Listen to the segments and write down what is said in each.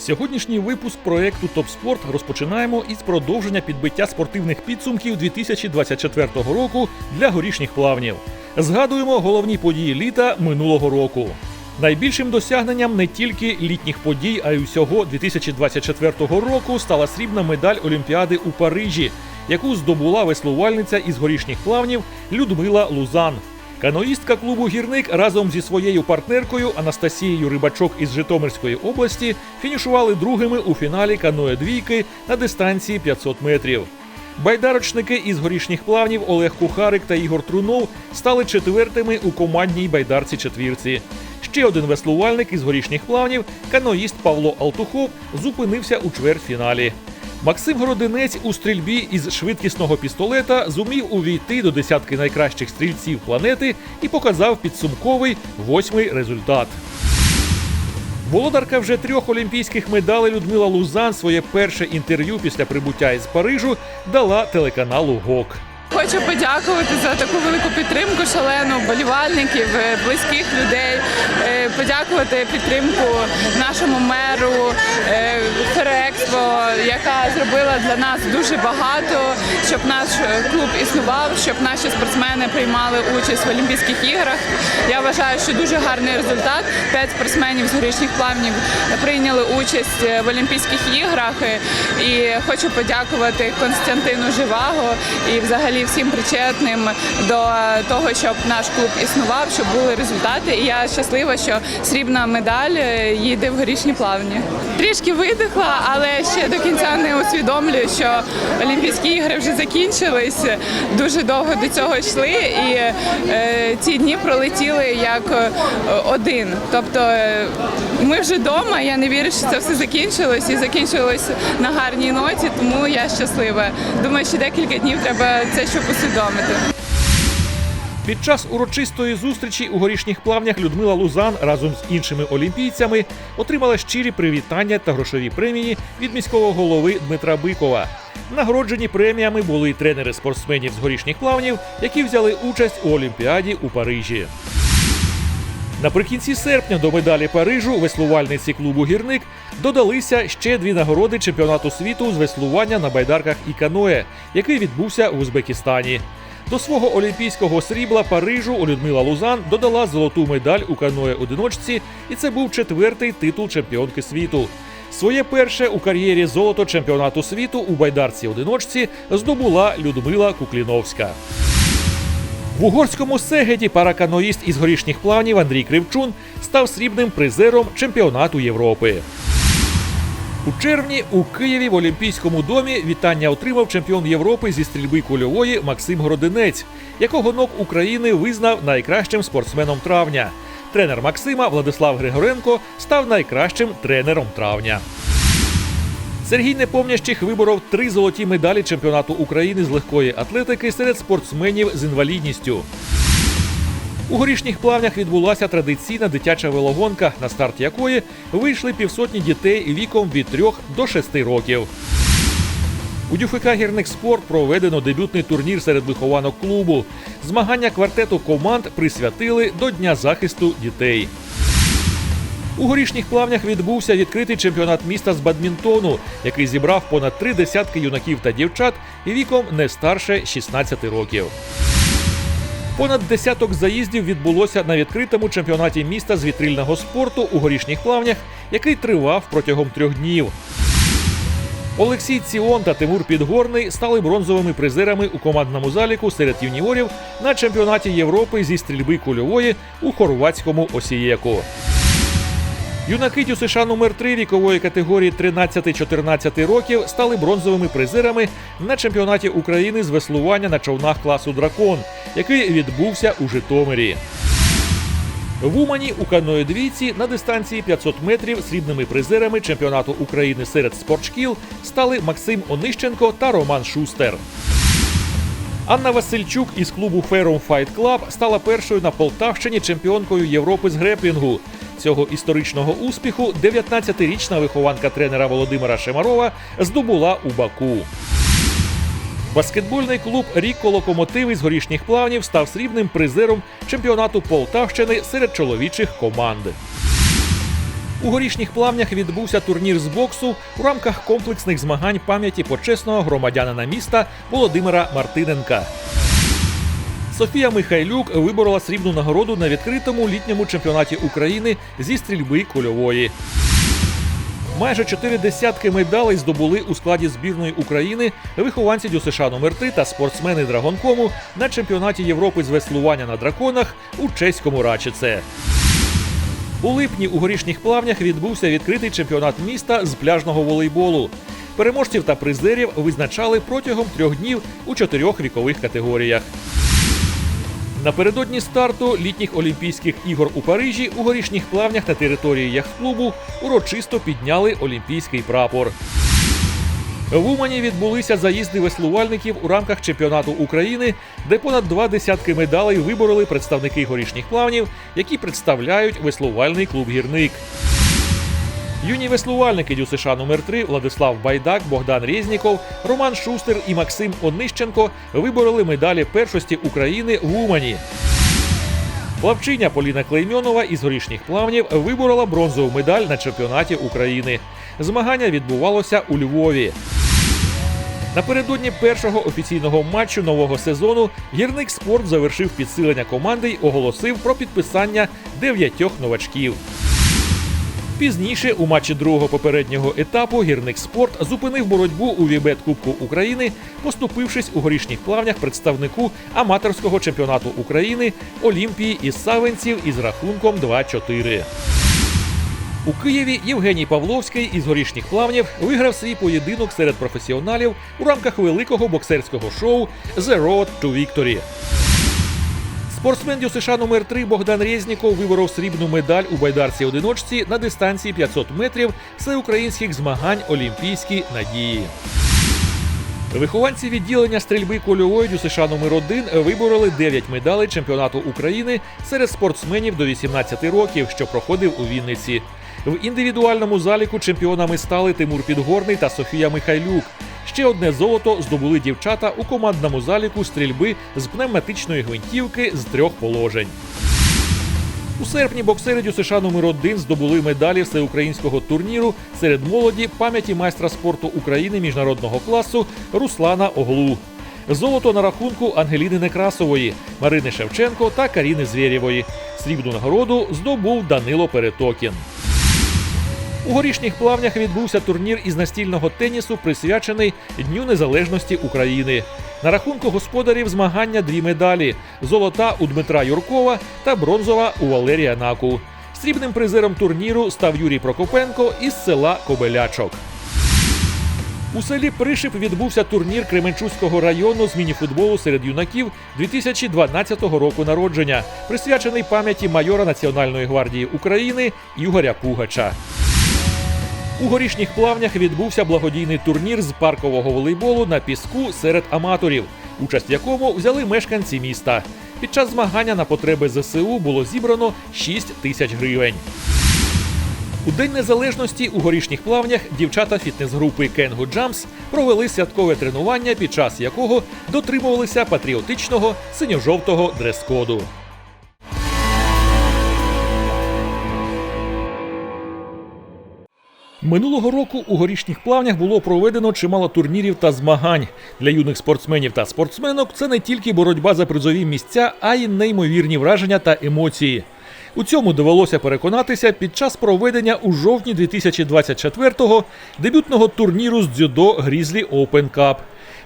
Сьогоднішній випуск проекту Топспорт розпочинаємо із продовження підбиття спортивних підсумків 2024 року для горішніх плавнів. Згадуємо головні події літа минулого року. Найбільшим досягненням не тільки літніх подій, а й усього 2024 року стала срібна медаль Олімпіади у Парижі, яку здобула веслувальниця із горішніх плавнів Людмила Лузан. Каноїстка клубу Гірник разом зі своєю партнеркою Анастасією Рибачок із Житомирської області фінішували другими у фіналі каноє двійки на дистанції 500 метрів. Байдарочники із горішніх плавнів Олег Кухарик та Ігор Трунов стали четвертими у командній байдарці четвірці. Ще один веслувальник із горішніх плавнів, каноїст Павло Алтухов, зупинився у чвертьфіналі. Максим Городинець у стрільбі із швидкісного пістолета зумів увійти до десятки найкращих стрільців планети і показав підсумковий восьмий результат. Володарка вже трьох олімпійських медалей Людмила Лузан своє перше інтерв'ю після прибуття із Парижу дала телеканалу ГОК. Хочу подякувати за таку велику підтримку шалену вболівальників, е, близьких людей. Е, Подякувати підтримку нашому меру е, Ферекспо, яка зробила для нас дуже багато, щоб наш клуб існував, щоб наші спортсмени приймали участь в Олімпійських іграх. Я вважаю, що дуже гарний результат. П'ять спортсменів з горішніх плавнів прийняли участь в Олімпійських іграх. І хочу подякувати Константину Живаго і взагалі всім причетним до того, щоб наш клуб існував, щоб були результати. І я щаслива, що срібна медаль їде в горішні плавні. Трішки видихла, але ще до кінця не усвідомлюю, що Олімпійські ігри вже закінчились. Дуже довго до цього йшли, і е, ці дні пролетіли як е, один. Тобто е, ми вже вдома. Я не вірю, що це все закінчилось і закінчилось на гарній ноті, тому я щаслива. Думаю, що декілька днів треба це щоб усвідомити. Під час урочистої зустрічі у горішніх плавнях Людмила Лузан разом з іншими олімпійцями отримала щирі привітання та грошові премії від міського голови Дмитра Бикова. Нагороджені преміями були тренери спортсменів з горішніх плавнів, які взяли участь у Олімпіаді у Парижі. Наприкінці серпня до медалі Парижу веслувальниці клубу Гірник додалися ще дві нагороди чемпіонату світу з веслування на байдарках і каное, який відбувся в Узбекистані. До свого олімпійського срібла Парижу Людмила Лузан додала золоту медаль у каное одиночці, і це був четвертий титул чемпіонки світу. Своє перше у кар'єрі золото чемпіонату світу у байдарці одиночці здобула Людмила Кукліновська. В угорському сегеді параканоїст із горішніх плавнів Андрій Кривчун став срібним призером чемпіонату Європи. У червні у Києві в Олімпійському домі вітання отримав чемпіон Європи зі стрільби кульової Максим Городинець, якого НОК України визнав найкращим спортсменом травня. Тренер Максима Владислав Григоренко став найкращим тренером травня. Сергій Непомнящих виборов три золоті медалі чемпіонату України з легкої атлетики серед спортсменів з інвалідністю. У горішніх плавнях відбулася традиційна дитяча велогонка, на старт якої вийшли півсотні дітей віком від 3 до 6 років. У ДЮФК «Гірник Спорт» проведено дебютний турнір серед вихованок клубу. Змагання квартету команд присвятили до Дня захисту дітей. У горішніх плавнях відбувся відкритий чемпіонат міста з бадмінтону, який зібрав понад три десятки юнаків та дівчат віком не старше 16 років. Понад десяток заїздів відбулося на відкритому чемпіонаті міста з вітрильного спорту у горішніх плавнях, який тривав протягом трьох днів. Олексій Ціон та Тимур Підгорний стали бронзовими призерами у командному заліку серед юніорів на чемпіонаті Європи зі стрільби кульової у хорватському Осієку. Юнаки ТЮСШ номер 3 вікової категорії 13-14 років стали бронзовими призерами на чемпіонаті України з веслування на човнах класу Дракон, який відбувся у Житомирі. В Умані у каної двійці на дистанції 500 метрів срібними призерами чемпіонату України серед спортшкіл стали Максим Онищенко та Роман Шустер. Анна Васильчук із клубу Ферум Fight Club стала першою на Полтавщині чемпіонкою Європи з греплінгу. Цього історичного успіху 19-річна вихованка тренера Володимира Шемарова здобула у Баку. Баскетбольний клуб Рікко Локомотив із горішніх плавнів став срібним призером чемпіонату Полтавщини серед чоловічих команд. У горішніх плавнях відбувся турнір з боксу у рамках комплексних змагань пам'яті почесного громадянина міста Володимира Мартиненка. Софія Михайлюк виборола срібну нагороду на відкритому літньому чемпіонаті України зі стрільби кульової. Майже чотири десятки медалей здобули у складі збірної України вихованці ДЮСШ номер 3 та спортсмени драгонкому на чемпіонаті Європи з веслування на драконах у чеському Рачице. У липні у горішніх плавнях відбувся відкритий чемпіонат міста з пляжного волейболу. Переможців та призерів визначали протягом трьох днів у чотирьох вікових категоріях. Напередодні старту літніх Олімпійських ігор у Парижі у горішніх плавнях на території яхт-клубу урочисто підняли олімпійський прапор. В Умані відбулися заїзди веслувальників у рамках чемпіонату України, де понад два десятки медалей вибороли представники горішніх плавнів, які представляють веслувальний клуб гірник. Юні веслувальники ДЮСШ номер 3 Владислав Байдак, Богдан Резніков, Роман Шустер і Максим Онищенко вибороли медалі першості України в Умані. Плавчиня Поліна Клеймьонова із горішніх плавнів виборола бронзову медаль на чемпіонаті України. Змагання відбувалося у Львові. Напередодні першого офіційного матчу нового сезону гірник спорт завершив підсилення команди й оголосив про підписання дев'ятьох новачків. Пізніше у матчі другого попереднього етапу гірник спорт зупинив боротьбу у Вібет Кубку України, поступившись у горішніх плавнях представнику аматорського чемпіонату України Олімпії із Савенців із рахунком 2-4. У Києві Євгеній Павловський із горішніх плавнів виграв свій поєдинок серед професіоналів у рамках великого боксерського шоу The Road to Victory. Спортсмен ДЮСШ номер 3 Богдан Резніков виборов срібну медаль у байдарці одиночці на дистанції 500 метрів всеукраїнських змагань Олімпійські надії. Вихованці відділення стрільби кульової ДЮСШ номер 1 вибороли 9 медалей чемпіонату України серед спортсменів до 18 років, що проходив у Вінниці. В індивідуальному заліку чемпіонами стали Тимур Підгорний та Софія Михайлюк. Ще одне золото здобули дівчата у командному заліку стрільби з пневматичної гвинтівки з трьох положень. У серпні боксери ДЮСШ номер 1 здобули медалі всеукраїнського турніру серед молоді пам'яті майстра спорту України міжнародного класу Руслана Оглу. Золото на рахунку Ангеліни Некрасової, Марини Шевченко та Каріни Звєрєвої. Срібну нагороду здобув Данило Перетокін. У горішніх плавнях відбувся турнір із настільного тенісу, присвячений Дню Незалежності України. На рахунку господарів змагання дві медалі: золота у Дмитра Юркова та бронзова у Валерія Наку. Срібним призером турніру став Юрій Прокопенко із села Кобелячок. У селі Пришип відбувся турнір Кременчуцького району з мініфутболу серед юнаків 2012 року народження, присвячений пам'яті майора Національної гвардії України Ігоря Пугача. У горішніх плавнях відбувся благодійний турнір з паркового волейболу на піску серед аматорів, участь в якому взяли мешканці міста. Під час змагання на потреби ЗСУ було зібрано 6 тисяч гривень. У День Незалежності у горішніх плавнях дівчата фітнес-групи Кенгу Джамс провели святкове тренування, під час якого дотримувалися патріотичного синьо-жовтого дрес-коду. Минулого року у горішніх плавнях було проведено чимало турнірів та змагань. Для юних спортсменів та спортсменок це не тільки боротьба за призові місця, а й неймовірні враження та емоції. У цьому довелося переконатися під час проведення у жовтні 2024-го дебютного турніру з дзюдо Грізлі Open Cup.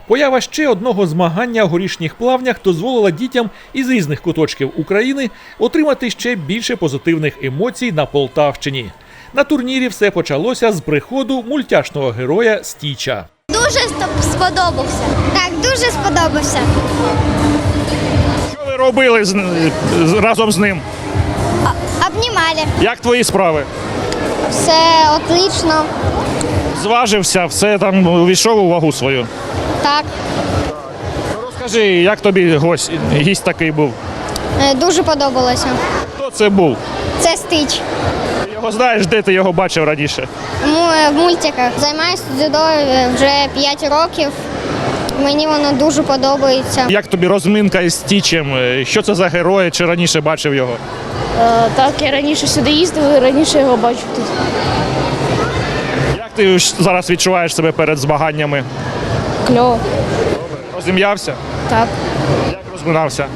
Поява ще одного змагання у горішніх плавнях дозволила дітям із різних куточків України отримати ще більше позитивних емоцій на Полтавщині. На турнірі все почалося з приходу мультяшного героя Стіча. Дуже сподобався. Так, дуже сподобався. Що ви робили з, з- разом з ним? Обнімали. Як твої справи? Все отлично. Зважився, все там увійшов у вагу свою. Так, Розкажи, як тобі гость, гість такий був? е, дуже подобалося. Хто це був? Це стич. Його знаєш, де ти його бачив раніше? Му- е, В мультиках. Займаюся дзюдо е, вже 5 років. Мені воно дуже подобається. Як тобі розминка із Стічем? Е, Що це за герой, чи раніше бачив його? Е, Так, я раніше сюди їздив, і раніше його бачив тут. Як ти зараз відчуваєш себе перед змаганнями? Кльово. Розім'явся? Так. Як розминався?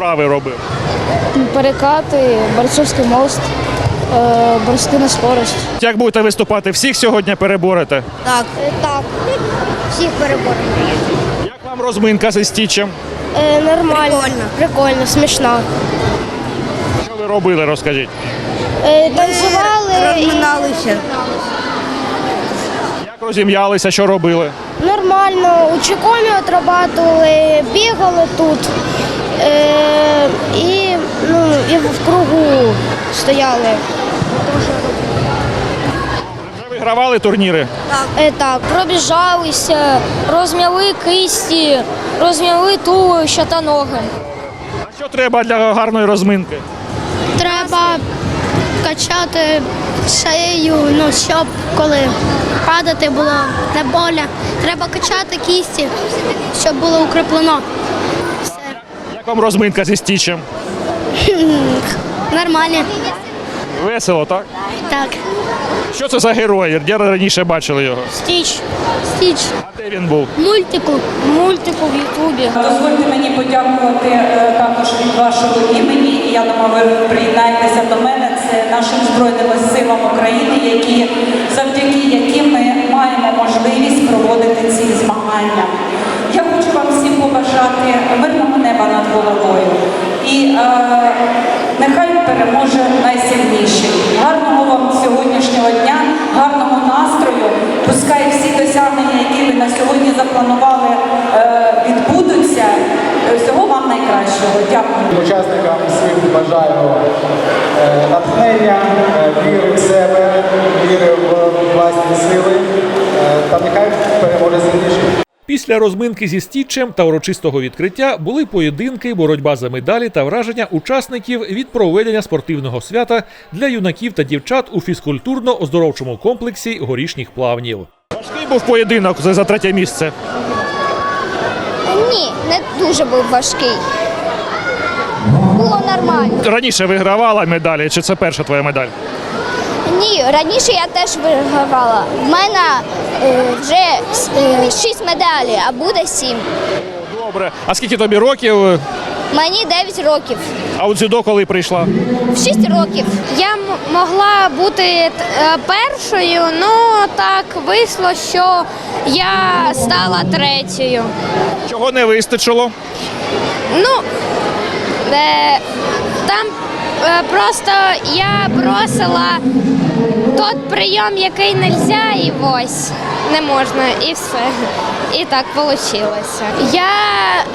Вправи робив? Перекати, борцовський мост, е, на скорость. Як будете виступати? Всіх сьогодні переборете? Так. Так. Всіх переборемо. Як вам розминка зі стічем? Е, нормально. Прикольно. Прикольно, смішно. Що ви робили, розкажіть? Е, танцювали. Розминалися. Як розім'ялися, що робили? Нормально, у Чикомі отрабатували, бігали тут. Е, і, ну, і в кругу стояли. Вже вигравали турніри? Е, так, пробіжалися, розм'яли кисті, розм'яли туловища та ноги. А що треба для гарної розминки? Треба качати шею, ну, щоб коли падати було не боля. Треба качати кісті, щоб було укріплено. Як вам розминка зі стічем? Нормально. Весело, так? Так. Що це за герой? Де раніше бачили його? Стіч. Стіч. А де він був? Мультику. Мультику в Ютубі. Дозвольте мені подякувати е, також від вашого імені. І Я думаю, ви приєднаєтеся до мене. Це нашим збройним силам України, які завдяки яким ми маємо можливість проводити ці змагання. Я хочу вам всім побажати мирного неба над головою. І е, нехай переможе найсильніший. Гарного вам сьогоднішнього дня, гарного настрою. Пускай всі досягнення, які ви на сьогодні запланували, е, відбудуться. Е, Всього вам найкращого. Дякую. Учасникам світу бажаю е, натхнення, е, віри в себе, віри в власні сили та нехай переможе сильніший. Після розминки зі стічем та урочистого відкриття були поєдинки, боротьба за медалі та враження учасників від проведення спортивного свята для юнаків та дівчат у фізкультурно-оздоровчому комплексі горішніх плавнів. Важкий був поєдинок за за третє місце. Ні, не дуже був важкий. Було нормально. Раніше вигравала медалі, чи це перша твоя медаль? Ні, раніше я теж вигравала. В мене е, вже е, шість медалей, а буде сім. Добре. А скільки тобі років? Мені 9 років. А у дзюдо коли прийшла? В 6 років. Я м- могла бути е, першою, але так вийшло, що я стала третьою. Чого не вистачило? Ну, е, там просто я бросила той прийом, який не можна, і ось не можна, і все. І так вийшло. Я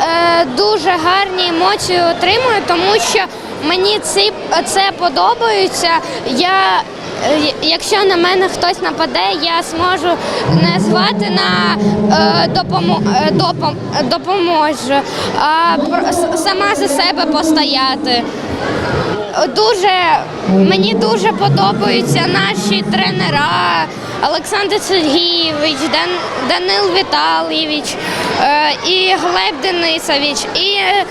е, дуже гарні емоції отримую, тому що мені ці, це подобається. Я Е, Якщо на мене хтось нападе, я зможу не звати на е, допомо, е, допом, допоможу, а сама за себе постояти. Дуже мені дуже подобаються наші тренера Олександр Сергійович, Дан, Данил Віталійович е, і Глеб Денисович, і е,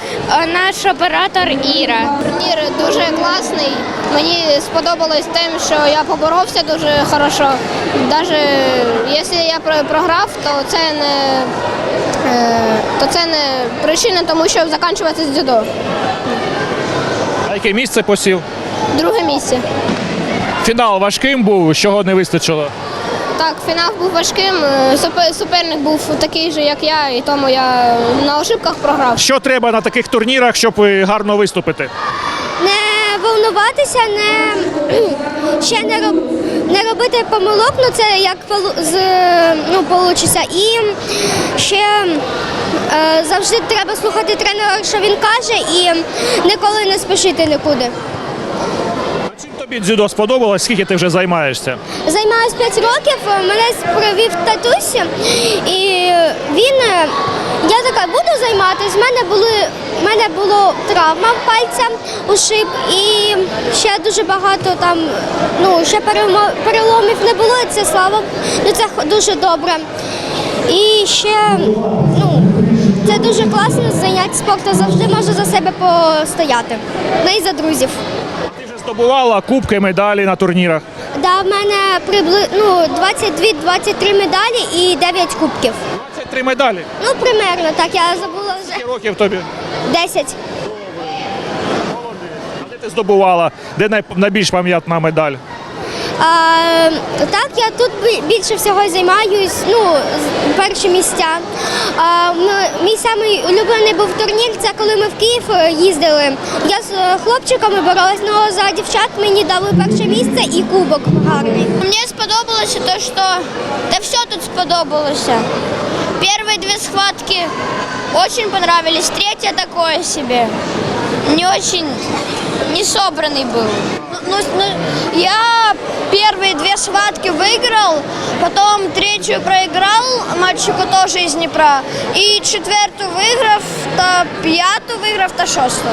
наш оператор Іра. Турнір дуже класний. Мені сподобалось тим, що я поборовся дуже хорошо. Навіть якщо я про- програв, то це не, е, то це не причина, тому що закінчувати дзюдо. Яке місце посів? Друге місце. Фінал важким був, чого не вистачило. Так, фінал був важким. е, супе- Суперник був такий же, як я, і тому я на ошибках програв. Що треба на таких турнірах, щоб е, гарно виступити? не волнуватися, не ще не, роб, не робити помилок, ну це як з ну, получиться. І ще е, завжди треба слухати тренера, що він каже, і ніколи не спішити нікуди. А чим тобі дзюдо сподобалось? Скільки ти вже займаєшся? Займаюсь 5 років, мене привів татусь, і він, я така буду займатися. В мене були в мене було травма пальця, ушиб, і ще дуже багато там, ну ще переломів не було. і Це слава, ну це дуже добре. І ще, ну це дуже класно заняття спорту, завжди можу за себе постояти. Ну і за друзів. Ти вже здобувала кубки, медалі на турнірах. Да, в мене прибли... ну, 22-23 медалі і 9 кубків. 23 медалі. Ну, примерно, так, я забула вже Скільки років тобі? 10. А де ти здобувала? Де най- найбільш пам'ятна медаль? А, так, я тут бі- більше всього займаюсь, ну, з- перші місця. А, м- мій самий улюблений був турнір, це коли ми в Київ е, їздили. Я з е, хлопчиками боролась, але за дівчат мені дали перше місце і кубок гарний. Мені сподобалося те, що та все тут сподобалося. Перші дві схватки очень понравились, третья такое себе. Не очень не собранный был. Ну, ну, я первые две схватки выиграл, потом третью проиграл мальчику тоже из Днепра, и четвертую выиграв, та п'яту виграв та шосту.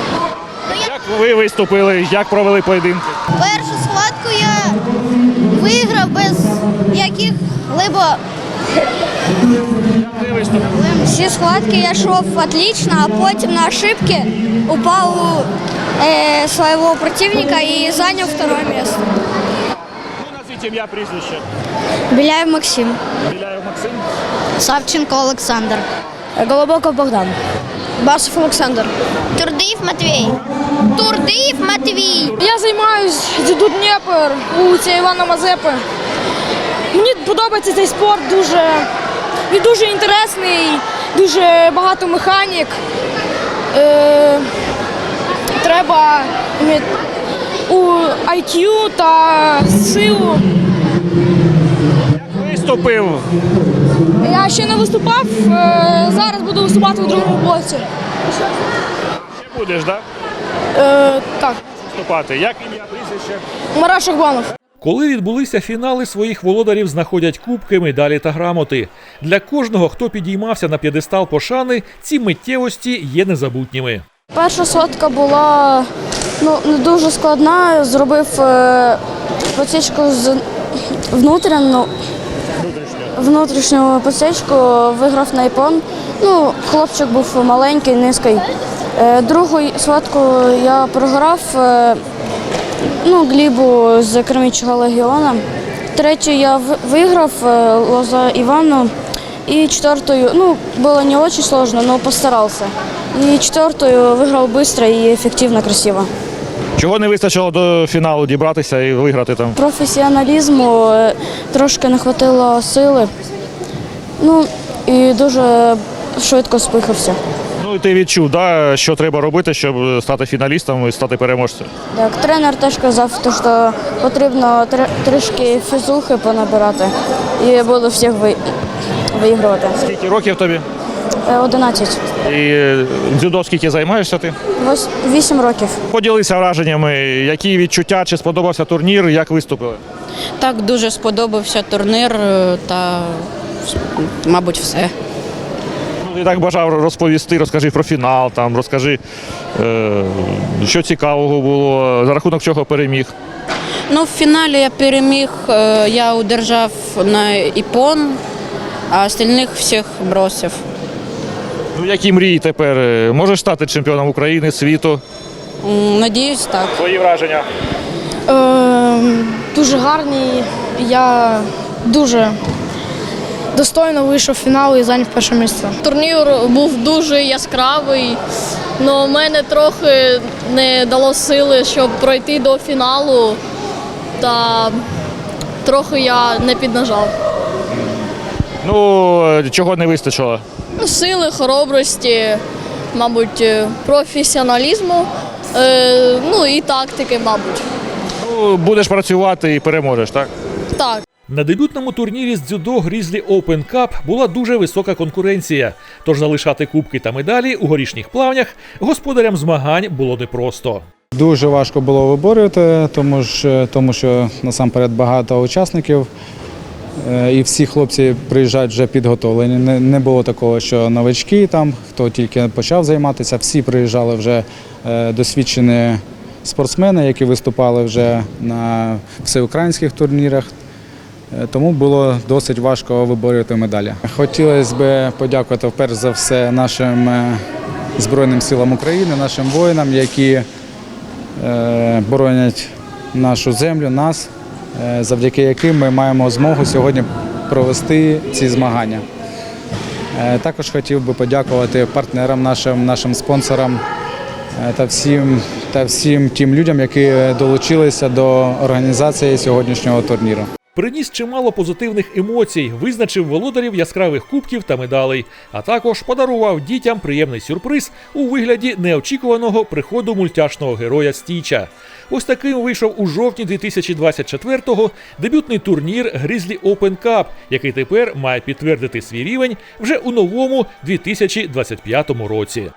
Як ви виступили? Як провели поєдинки? Першу схватку я виграв без яких-либо Як ти виступив? Всі схватки я йшов отлично, а потім на ошибки упав у е, свого противника і зайняв второе місце. Ну, назвіть ім'я прізвище. Біляєв Максим. Біляєв Максим. Савченко Олександр. Голобоков Богдан. Басов Олександр. Турдиїв Матвій. Турдиїв Матвій. Я займаюсь дзюдо Дніпр у ця Івана Мазепи. Мені подобається цей спорт дуже. Він дуже інтересний, дуже багато механік. Е, треба у IQ та силу. Як Виступив. Я ще не виступав, е, зараз буду виступати у другому блоці. Ще будеш, так? Е, так, Виступати. Як ім'я прізвище? Мараш Шахбанов. Коли відбулися фінали, своїх володарів знаходять кубки, медалі та грамоти. Для кожного, хто підіймався на п'єдестал пошани, ці миттєвості є незабутніми. Перша сотка була ну, не дуже складна. Зробив е, посічку з внутрішню, внутрішню посічку, виграв на іпон. Ну, хлопчик був маленький, низький. Е, другу схватку я програв е, ну, Глібу з Кремічого легіона. Третю я в- виграв е, Лоза Івану. И четвертую, ну, было не очень сложно, но постарался. И четвертую выиграл быстро и эффективно, красиво. Чого не вистачило до фіналу дібратися і виграти там? Професіоналізму е, трошки не хватило сили. Ну і дуже швидко спихався. Ну і ти відчув, да, що треба робити, щоб стати фіналістом і стати переможцем. Так, тренер теж казав, що потрібно тр- трішки фізухи понабирати і буду всіх ви- виігрувати. Скільки років тобі? Е, 11. І е, дзюдо скільки займаєшся ти? Вось 8 років. Поділися враженнями, які відчуття, чи сподобався турнір, як виступили? Так, дуже сподобався турнір е, та, мабуть, все. Ну, ти так бажав розповісти, розкажи про фінал, там, розкажи, е, що цікавого було, за рахунок чого переміг. Ну, в фіналі я переміг, е, я удержав на іпон, а остальних всіх бросив. Ну, які мрії тепер? Е, Можеш стати чемпіоном України, світу? Надіюсь, так. Твої враження? Е, дуже гарний. Я дуже достойно вийшов в фінал і зайняв перше місце. Турнір був дуже яскравий, але мене трохи не дало сили, щоб пройти до фіналу. Та трохи я не піднажав. Ну, чого не вистачило? Ну, Сили, хоробрості, мабуть, е, професіоналізму, е, ну і тактики, мабуть. Ну, будеш працювати і переможеш, так? Так. На дебютному турнірі з дзюдо Грізлі Open Cup була дуже висока конкуренція, тож залишати кубки та медалі у горішніх плавнях господарям змагань було непросто. Дуже важко було виборювати, тому, ж, тому що насамперед багато учасників. е, І всі хлопці приїжджають вже підготовлені. Не, було такого, що новачки там, хто тільки почав займатися, всі приїжджали вже е, досвідчені спортсмени, які виступали вже на всеукраїнських турнірах. Е, Тому було досить важко виборювати медалі. Хотілося б подякувати перш за все нашим е, Збройним силам України, нашим воїнам, які е, боронять нашу землю, нас, завдяки яким ми маємо змогу сьогодні провести ці змагання. Також хотів би подякувати партнерам нашим, нашим спонсорам та всім, та всім тим людям, які долучилися до організації сьогоднішнього турніру. Приніс чимало позитивних емоцій, визначив володарів яскравих кубків та медалей, а також подарував дітям приємний сюрприз у вигляді неочікуваного приходу мультяшного героя Стіча. Ось таким вийшов у жовтні 2024-го дебютний турнір Grizzly Open Cup, який тепер має підтвердити свій рівень вже у новому 2025 році.